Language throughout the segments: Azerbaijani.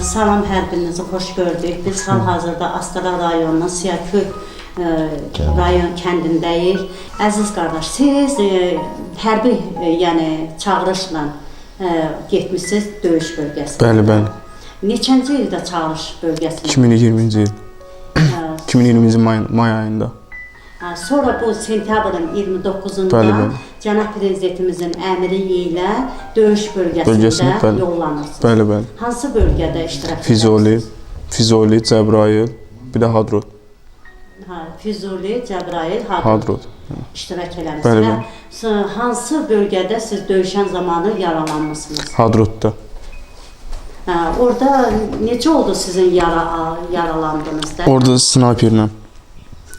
Salam hərbinizi xoş gördük. Biz hal-hazırda Astara rayonunun Siyakök e, rayon kəndindəyik. Əziz qardaş, siz e, hərbi e, yəni çağırışla e, getmisiniz döyüş bölgəsinə. Bəli, bəli. Neçənci ildə çağırış bölgəsinə? 2020-ci il. 2020-ci may, may ayında. Sonra bu sentyabrın 29-unda Bəli, bəli. cənab prezidentimizin əmri ilə döyüş Bölgəsinə, bəli. yollanırsınız. Bəli, bəli. Hansı bölgədə iştirak Füzuli? Füzuli, Cəbrayıl, bir də Hadrut. Ha, Füzuli, Cəbrayıl, Hadrut Hadrut. iştirak eləmisiniz. Bəli, bəli. hansı bölgədə siz döyüşən zamanı yaralanmısınız? Hadrutda. Ha, orada necə oldu sizin yara yaralandığınız da? Orada snayperlə.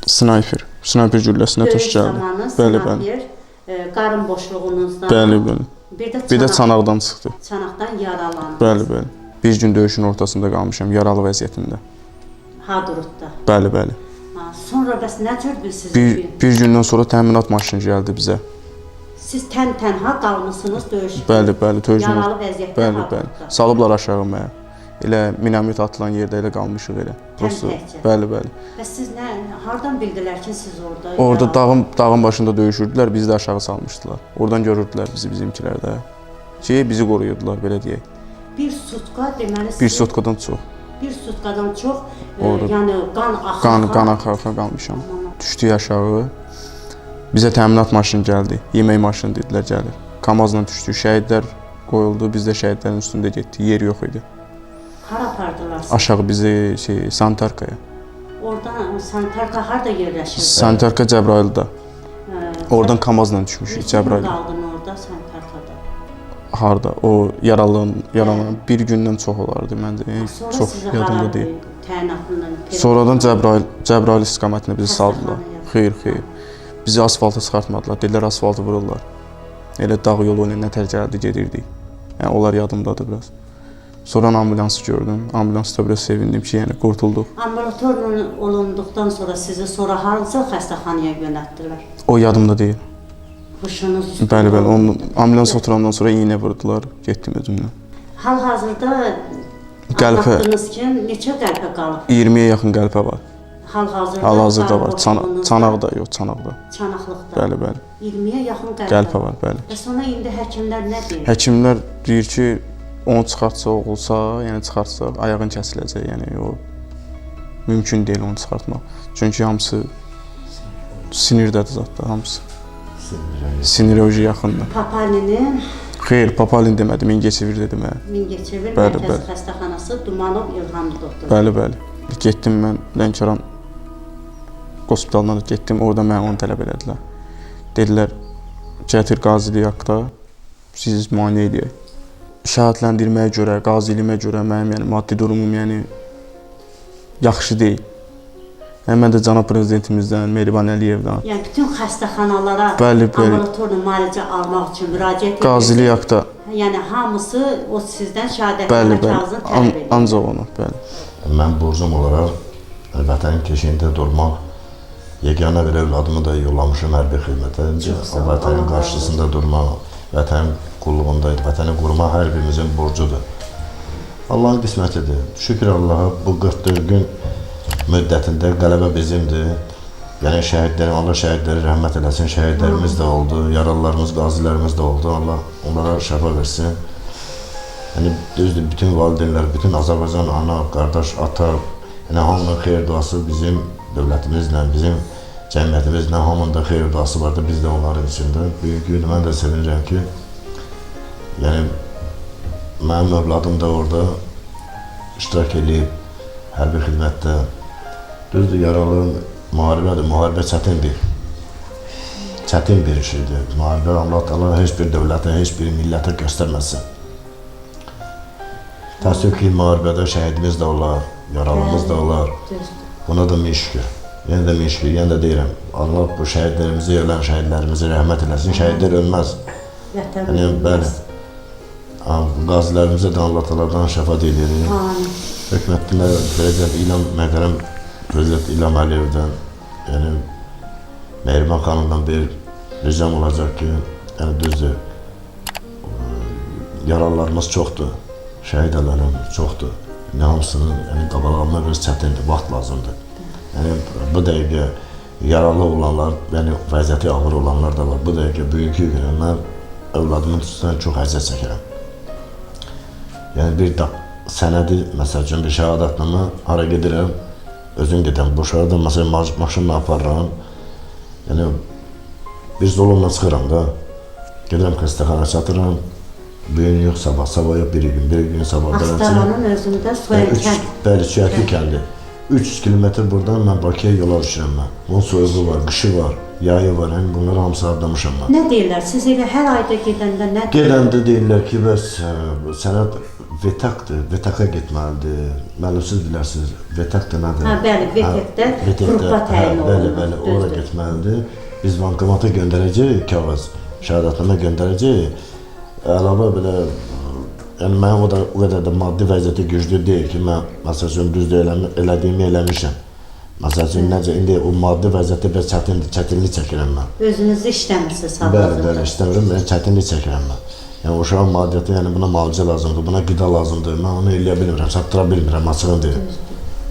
Snayper. Snayper gülləsinə tuş Döyüş gəldi. zamanı Bəli, bəli. e, qarın boşluğunuzdan, Bəli, bəli. bir də Bir də çanaq- çanaqdan çıxdı. çanaqdan yaralandınız. Bəli, bəli. Bir gün döyüşün ortasında qalmışam, yaralı vəziyyətində. Hadrutda. Bəli, bəli. Ha, sonra bəs nə cür siz Bir, bir gündən sonra təminat maşını gəldi bizə. siz tən-tənha qalmısınız döyüş. Bəli, bəli, döyüşün Yaralı vəziyyətdə Bəli, Hadrutda. bəli. Salıblar aşağı mənə. Elə minamet atılan yerdə elə qalmışıq elə. Təkcə. Bəli, bəli. Bəs siz nə hardan bildilər ki, siz orada? Orada yaralı- dağın dağın başında döyüşürdülər, bizi də aşağı salmışdılar. Oradan görürdülər bizi bizimkilər də. Ki bizi qoruyurdular belə deyək. bir sutka deməli Bir siz sotkadan çox. bir sutkadan çox, e, Orada yəni qan axır. qan qan axa qalmışam. Düşdük aşağı. Bizə təminat maşını gəldi. Yemək maşını dedilər gəlir. Kamazla düşdük. Şəhidlər qoyuldu. Biz də şəhidlərin üstündə getdik. Yer yox idi. Hara apardılar sizi? Aşağı bizi şey Santarkaya. Oradan Santarka harda yerləşir? Santarka Cəbrayılda. Hə, Oradan Kamazla düşmüşük Cəbrayıl. qaldın orada Santarkada? Harda? O yaralın, yaralan bir gündən çox olardı. Yəni, Sonra çox sizi yadımda hara deyil. təyinatından Sonradan Cəbrayıl, Cəbrayıl istiqamətinə bizi saldılar. Xəstəxanaya. Xeyr, xeyr. Bizi asfalta çıxartmadılar. Dedilər asfaltı vururlar. Elə dağ yolu ilə nətər gəldi gedirdik. Yəni onlar yadımdadır biraz. Sonra ambulansı gördüm. Ambulansda biraz sevindim ki, yəni qurtulduq. Ambulator olunduqdan sonra sizi sonra hansı xəstəxanaya yönəltdilər? O yadımda deyil. Huşunuz üstündə Bəli, bəli. Onun ambulans oturandan sonra iynə vurdular. Getdim özümlə. Hal-hazırda Qəlpə anlattınız ki, neçə qəlpə qalıb? 20-yə yaxın qəlpə var. Hal-hazırda Hal-hazırda var. Çana çanaqda, yox, çanaqda. çanaqlıqda. Bəli, bəli. 20-yə yaxın qəlpə. Qəlpə var, bəli. Bəs ona indi həkimlər nə deyir? Həkimlər deyir ki, onu çıxartsa olsa, yəni çıxartsa ayağın kəsiləcək. Yəni o mümkün deyil onu çıxartmaq. Çünki hamısı sinirdədir zətdə hamısı. Siniroloji yaxındır. Papalinin Xeyr, papalin demədim, Mingəçevir dedim hə. Mingəçevir Bəli, Mərkəzi bəli. Xəstəxanası Dumanov İlham doktoru. Bəli, bəli. Getdim mən Lənkəran hospitalına getdim, orada mənə onu tələb elədilər. Dedilər, gətir qazili haqqda siz müayinə edək. Şəhadləndirməyə görə, qaziliyimə görə mənim yəni maddi durumum yəni yaxşı deyil. Yəni mən də cənab prezidentimizdən, Mehriban Əliyevdən Yəni bütün xəstəxanalara Bəli, bəli. ambulatorlu müalicə almaq üçün müraciət edirsiniz. qazili haqqda Yəni hamısı o sizdən şəhadət bəli, bəli. kağızını An tələb edir. ancaq onu, bəli. Mən borcum olaraq vətənin keşiyində durmaq, yeganə bir övladımı da yollamışam hərbi xidmətə. Çox sağ O ol, vətənin qarşısında durmaq, vətənin qulluğunda, vətəni qorumaq hər birimizin borcudur. Allahın qismətidir. Şükür Allaha bu 44 gün müddətində qələbə bizimdir. Yəni şəhidlərim, Allah şəhidləri rəhmət eləsin. Şəhidlərimiz də oldu, yaralılarımız, qazilərimiz də oldu. Allah onlara şəfa versin. Yəni düzdür, bütün valideynlər, bütün Azərbaycan ana, qardaş, ata, yəni hamının xeyir duası bizim dövlətimizlə, bizim cəmiyyətimizlə hamının da xeyir duası var da biz də onların içində. Böyük gün mən də sevinirəm ki, yəni mənim övladım da orada iştirak edib hərbi xidmətdə. Düzdür, yaralı müharibədir, müharibə çətindir. Çətin bir şeydir. Müharibə Allah Taala heç bir dövlətə, heç bir millətə göstərməsin. Təəssüf ki, müharibədə şəhidimiz də olar, yaralımız da olar. Buna da min şükür. Yenə də min şükür, yenə də deyirəm. Allah bu şəhidlərimizi, ölən şəhidlərimizə rəhmət eləsin. Şəhidlər ölməz. Vətən Yəni, bəli. Qazilərimizə də Allah Taaladan şəfa diləyirik. Amin. Hökumətində prezident İlham Məhterəm prezident İlham Əliyevdən, yəni Mehriban xanımdan bir ricam olacaq ki, yəni düzdür, ə, yaralılarımız çoxdur. şəhid elələrimiz çoxdur. Yəni hamısının yəni qabalığına biraz çətindir, vaxt lazımdır. Yəni bu dəqiqə yaralı olanlar, yəni vəziyyəti ağır olanlar da var. Bu dəqiqə bugünkü günə mən övladımın üstündən çox əziyyət çəkirəm. Yəni bir də sənədi, məsəl üçün bir şəhadətnamə hara gedirəm, özüm gedirəm bu şəhərdə məsələn maş maşınla aparıram. Yəni bir zulumla çıxıram da. Gedirəm xəstəxana çatıram. Bu gün yox, sabah, sabah yox, bir gün, bir gün sabah. Astaranın özündə üç, kənd. bəli, Çiyaki kəndi. 300 kilometr buradan mən Bakıya yola düşürəm mən. Bunun soyuğu var, qışı var, yayı var. Yəni bunları hamısı adlamışam mən. Nə deyirlər? Siz elə hər ayda gedəndə nə Gələndə deyirlər ki, bəs ə, sənəd vetaqdır, vetaqa getməlidir. Müəllim siz bilərsiniz, vetaq da nədir? Hə, bəli, VTEC-də, qrupa təyin Bəli, olunur, bəli, ora düzdür. getməlidir. Biz bankomata göndərəcəyik kağız, şəhadətnamə göndərəcəyik. Əlavə belə yəni mənim o da o qədər də maddi vəziyyəti güclü deyil ki, mən məsəl üçün düzdür eləmi, elədiyimi eləmişəm. Məsəl üçün necə indi o maddi vəziyyətdə biraz çətindir, çətinlik çəkirəm mən. Özünüz işləmirsiniz Bəli, hal-hazırda. bəli, istəmirəm, mən çətinlik çəkirəm mən. Yəni uşağın maddiyyatı, yəni buna müalicə lazımdır, buna qida lazımdır. Mən onu eləyə bilmirəm, çatdıra bilmirəm, açığını deyim.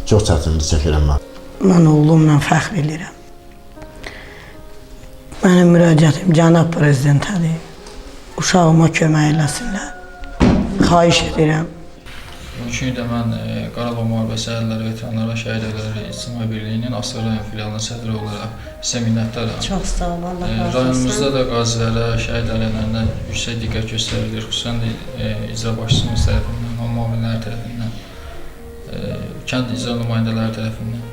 Çox çətinlik çəkirəm mən. Mən oğlumla fəxr edirəm. Mənim müraciətim cənab prezidentədir. Uşağıma kömək eləsinlər. Xahiş edirəm. Bugünkü də mən e, Qarabağ müharibəsi əhəlləri, veteranlar və şəhid əhəlləri İctimai Birliyinin Astara rayon filialının sədri olaraq sizə minnətdaram. Çox sağ olun, Allah E, razı Rayonumuzda olsun. da qazilərə, şəhid ailələrinə yüksək diqqət göstərilir. Xüsusən də e, icra başçımız tərəfindən, o müavinlər tərəfindən, e, kənd icra nümayəndələri tərəfindən.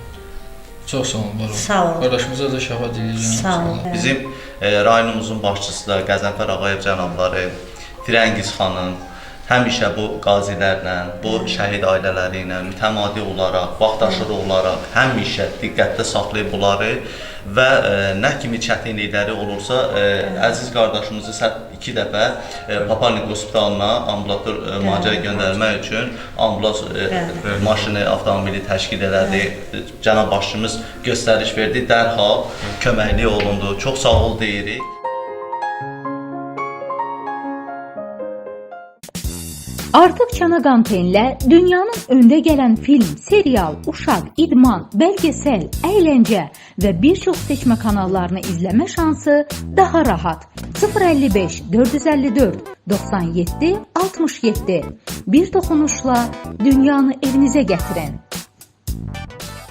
Çox sağ olun, var olun. Sağ olun. Qardaşımıza da şəfa diləyirəm. Sağ olun. Bizim e, rayonumuzun başçısı da Qəzənfər Ağayev cənabları, Firəngiz xanım həmişə bu qazilərlə, bu şəhid ailələri ilə mütəmadi olaraq, vaxtaşırı olaraq həmişə diqqətdə saxlayıb bunları və e, nə kimi çətinlikləri olursa, e, əziz qardaşımızı iki dəfə e, Paparnik hospitalına ambulator e, müalicəyə göndərmək üçün ambulans Bəli. maşını, avtomobili təşkil elədi. Cənab başçımız göstəriş verdi, dərhal köməkli olundu. Çox sağ ol deyirik. Artık Çanaganpen'le dünyanın önde gelen film, serial, uşak, idman, belgesel, eğlence ve birçok seçme kanallarını izleme şansı daha rahat. 055 454 97 67 bir dokunuşla dünyanı evinize getirin.